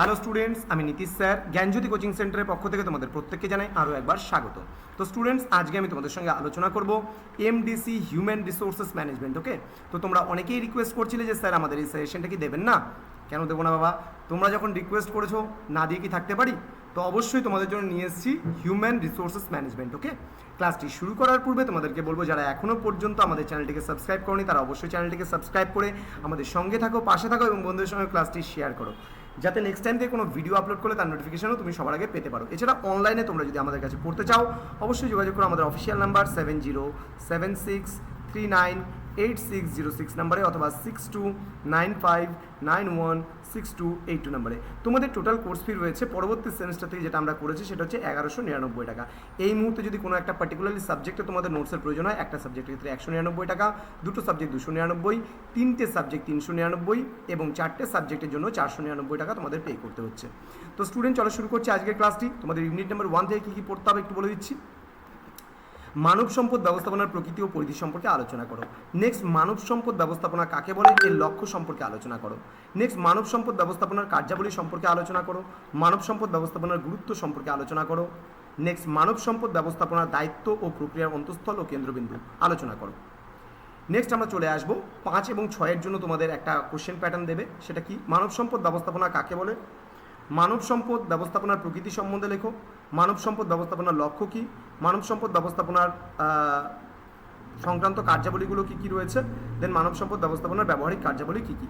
Hello students আমি Nitish sir, জ্ঞানজ্যোতি coaching সেন্টারের পক্ষ থেকে তোমাদের প্রত্যেককে জানাই আরও একবার স্বাগত। তো স্টুডেন্টস আজকে আমি তোমাদের সঙ্গে আলোচনা করব MDC human resources management okay তো তোমরা অনেকেই রিকোয়েস্ট করছিলে যে স্যার আমাদের এই সেশনটা কি দেবেন না? কেন দেবো না বাবা? তোমরা যখন রিকোয়েস্ট করেছ, না দিয়ে কি থাকতে পারি? তো অবশ্যই তোমাদের জন্য নিয়ে এসেছি হিউম্যান রিসোর্সেস ম্যানেজমেন্ট ওকে ক্লাসটি শুরু করার পূর্বে তোমাদেরকে বলব, যারা এখনও পর্যন্ত আমাদের চ্যানেলটিকে সাবস্ক্রাইব করনি, তারা অবশ্যই চ্যানেলটিকে সাবস্ক্রাইব করে আমাদের সঙ্গে থাকো, পাশে থাকো এবং বন্ধুদের সঙ্গে ক্লাসটি শেয়ার করো। যাতে নেক্সট টাইম থেকে কোনো ভিডিও আপলোড করলে তার নোটিফিকেশনও তুমি সবার আগে পেতে পারো। এছাড়া অনলাইনে তোমরা যদি আমাদের কাছে পড়তে চাও, অবশ্যই যোগাযোগ করো আমাদের official number seven zero seven six three nine eight six zero six নাম্বারে অথবা six two nine five nine one six two eight two নাম্বারে। তোমাদের টোটাল কোর্স ফি রয়েছে পরবর্তী সেমিস্টার থেকে যেটা আমরা করেছি সেটা হচ্ছে এগারোশো নিরানব্বই টাকা। এই মুহূর্তে যদি কোনো একটা পার্টিকুলারলি সাবজেক্টে তোমাদের নোটসের প্রয়োজন হয়, একটা সাবজেক্টের ক্ষেত্রে একশো নিরানব্বই টাকা, দুটো সাবজেক্ট দুশো নিরানব্বই, তিনটে সাবজেক্ট তিনশো নিরানব্বই এবং চারটে সাবজেক্টের জন্য চারশো নিরানব্বই টাকা তোমাদের পে করতে হচ্ছে। তো স্টুডেন্ট চলো শুরু করছি আজকের ক্লাসটি তোমাদের ইউনিট নাম্বার ওয়ান থেকে কী কী পড়তে হবে একটু বলে দিচ্ছি। মানব সম্পদ ব্যবস্থাপনার প্রকৃতি ও পরিধি সম্পর্কে আলোচনা করো। নেক্সট মানব সম্পদ ব্যবস্থাপনা কাকে বলে? এর লক্ষ্য সম্পর্কে আলোচনা করো। নেক্সট মানব সম্পদ ব্যবস্থাপনার কার্যাবলী সম্পর্কে আলোচনা করো। মানব সম্পদ ব্যবস্থাপনার গুরুত্ব সম্পর্কে আলোচনা করো। নেক্সট মানব সম্পদ ব্যবস্থাপনার দায়িত্ব ও প্রক্রিয়ার অন্তঃস্থল ও কেন্দ্রবিন্দু আলোচনা করো। নেক্সট আমরা চলে আসব পাঁচ এবং ছয়ের জন্য তোমাদের একটা কোশ্চেন প্যাটার্ন দেবে। সেটা কি? মানব সম্পদ ব্যবস্থাপনা কাকে বলে? মানব সম্পদ ব্যবস্থাপনার প্রকৃতি সম্বন্ধে লেখো। মানব সম্পদ ব্যবস্থাপনার লক্ষ্য কী? মানব সম্পদ ব্যবস্থাপনার সংক্রান্ত কার্যাবলীগুলো কী কী রয়েছে? দেন মানব সম্পদ ব্যবস্থাপনার ব্যবহারিক কার্যাবলী কী কী?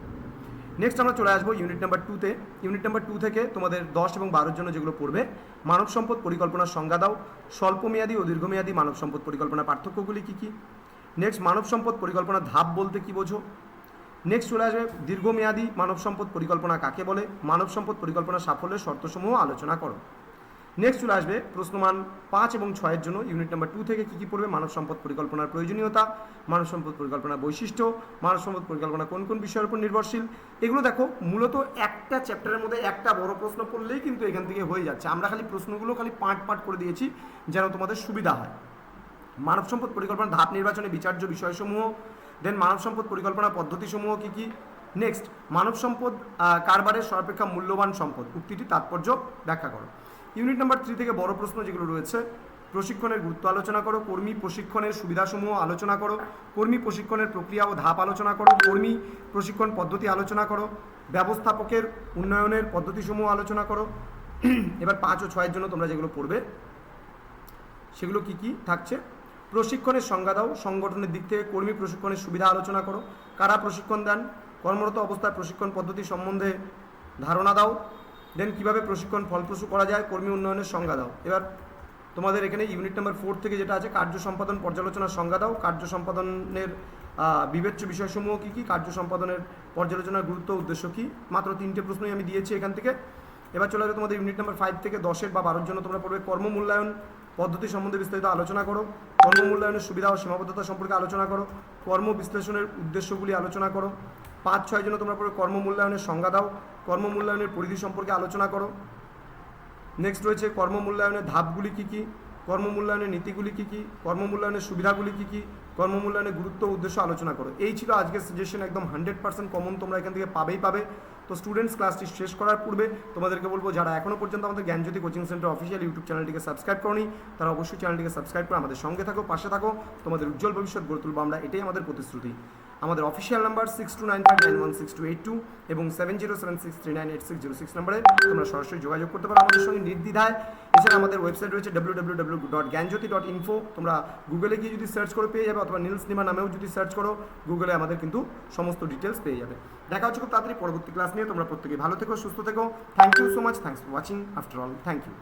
নেক্সট আমরা চলে আসব ইউনিট নাম্বার টুতে ইউনিট নাম্বার টু থেকে তোমাদের দশ এবং বারোর জন্য যেগুলো পড়বে, মানব সম্পদ পরিকল্পনার সংজ্ঞা দাও। স্বল্পমেয়াদী ও দীর্ঘমেয়াদী মানব সম্পদ পরিকল্পনার পার্থক্যগুলি কী কী? নেক্সট মানব সম্পদ পরিকল্পনার ধাপ বলতে কী বোঝো? নেক্সট চলে আসবে, দীর্ঘমেয়াদী মানব সম্পদ পরিকল্পনা কাকে বলে? মানব সম্পদ পরিকল্পনা সাফল্যের শর্তসমূহ আলোচনা করো। নেক্সট চলে আসবে প্রশ্নমান পাঁচ এবং ছয়ের জন্য। ইউনিট নাম্বার টু থেকে কী কী পড়বে? মানব সম্পদ পরিকল্পনার প্রয়োজনীয়তা, মানব সম্পদ পরিকল্পনার বৈশিষ্ট্য, মানব সম্পদ পরিকল্পনা কোন কোন বিষয়ের উপর নির্ভরশীল? এগুলো দেখো, মূলত একটা চ্যাপ্টারের মধ্যে একটা বড় প্রশ্ন পড়লেই কিন্তু এখান থেকে হয়ে যাচ্ছে। আমরা খালি প্রশ্নগুলো খালি পার্ট পার্ট করে দিয়েছি, যেন তোমাদের সুবিধা হয়। মানব সম্পদ পরিকল্পনা, ধাপ নির্বাচনে বিচার্য বিষয়সমূহ দেন মানব সম্পদ পরিকল্পনা পদ্ধতিসমূহ কী কী? নেক্সট মানব সম্পদ কারবারের সর্বাপেক্ষা মূল্যবান সম্পদ। উক্তিটি তাৎপর্য ব্যাখ্যা করো। ইউনিট নাম্বার থ্রি থেকে বড় প্রশ্ন যেগুলো রয়েছে, প্রশিক্ষণের গুরুত্ব আলোচনা করো, কর্মী প্রশিক্ষণের সুবিধাসমূহ আলোচনা করো, কর্মী প্রশিক্ষণের প্রক্রিয়া ও ধাপ আলোচনা করো, কর্মী প্রশিক্ষণ পদ্ধতি আলোচনা করো, ব্যবস্থাপকের উন্নয়নের পদ্ধতিসমূহ আলোচনা করো। এবার পাঁচ ও ছয়ের জন্য তোমরা যেগুলো পড়বে, সেগুলো কি কি থাকছে? প্রশিক্ষণের সংজ্ঞা দাও, সংগঠনের দিক থেকে কর্মী প্রশিক্ষণের সুবিধা আলোচনা করো। কারা প্রশিক্ষণ দেন? কর্মরত অবস্থায় প্রশিক্ষণ পদ্ধতি সম্বন্ধে ধারণা দাও। দেন কীভাবে প্রশিক্ষণ ফলপ্রসূ করা যায়? কর্মী উন্নয়নের সংজ্ঞা দাও। এবার তোমাদের এখানে ইউনিট নাম্বার ফোর থেকে যেটা আছে, কার্য সম্পাদন পর্যালোচনার সংজ্ঞা দাও। কার্য সম্পাদনের বিবেচ্য বিষয়সমূহ কী কী? কার্য সম্পাদনের পর্যালোচনার গুরুত্ব, উদ্দেশ্য কী? মাত্র তিনটে প্রশ্নই আমি দিয়েছি এখান থেকে। এবার চলে যাবে তোমাদের ইউনিট নাম্বার ফাইভ থেকে দশের বা বারোর জন্য তোমরা পড়বে কর্ম মূল্যায়ন পদ্ধতি সম্বন্ধে বিস্তারিত আলোচনা করো। কর্ম মূল্যায়নের সুবিধা ও সীমাবদ্ধতা সম্পর্কে আলোচনা করো। কর্ম বিশ্লেষণের উদ্দেশ্যগুলি আলোচনা করো। পাঁচ, ছয় জন্য তোমরা পড়বে কর্ম মূল্যায়নের সংজ্ঞা দাও। কর্ম মূল্যায়নের পরিধি সম্পর্কে আলোচনা করো। নেক্সট রয়েছে কর্ম মূল্যায়নের ধাপগুলি কী কী? কর্ম মূল্যায়নের নীতিগুলি কী কী? কর্ম মূল্যায়নের সুবিধাগুলি কী কী? কর্ম মূল্যায়নের গুরুত্ব উদ্দেশ্য আলোচনা করো। এই ছিল আজকের সাজেশন একদম হান্ড্রেড পার্সেন্ট কমন তোমরা এখান থেকে পাবেই পাবে। তো স্টুডেন্টস ক্লাসটি শেষ করার পূর্বে তোমাদেরকে বলব, যারা এখনও পর্যন্ত আমাদের Gyanjyoti coaching center official YouTube চ্যানেলটিকে সাবস্ক্রাইব করনি, তারা অবশ্যই চ্যানেলটিকে সাবস্ক্রাইব করে আমাদের সঙ্গে থাকো, পাশে থাকো। তোমাদের উজ্জ্বল ভবিষ্যৎ গড়ে তুলবো আমরা, এটাই আমাদের প্রতিশ্রুতি। আমাদের official number six two nine five nine one six two eight two এবং seven zero seven six three nine eight six zero six নাম্বারে তোমরা সরাসরি যোগাযোগ করতে পারো আমাদের সঙ্গে নির্দ্বিধায়। এছাড়া আমাদের ওয়েবসাইট রয়েছে W W W dot Gyanjyoti dot info তোমরা গুগলে গিয়ে যদি সার্চ করে পেয়ে যাবে অথবা নীলস নিমা নামেও যদি সার্চ করো গুগলে আমাদের কিন্তু সমস্ত ডিটেলস পেয়ে যাবে। দেখা হচ্ছে খুব তাড়াতাড়ি পরবর্তী ক্লাস নিয়ে। তোমরা প্রত্যেকে ভালো থেকো, সুস্থ থেকো। Thank you so much thanks for watching after all thank you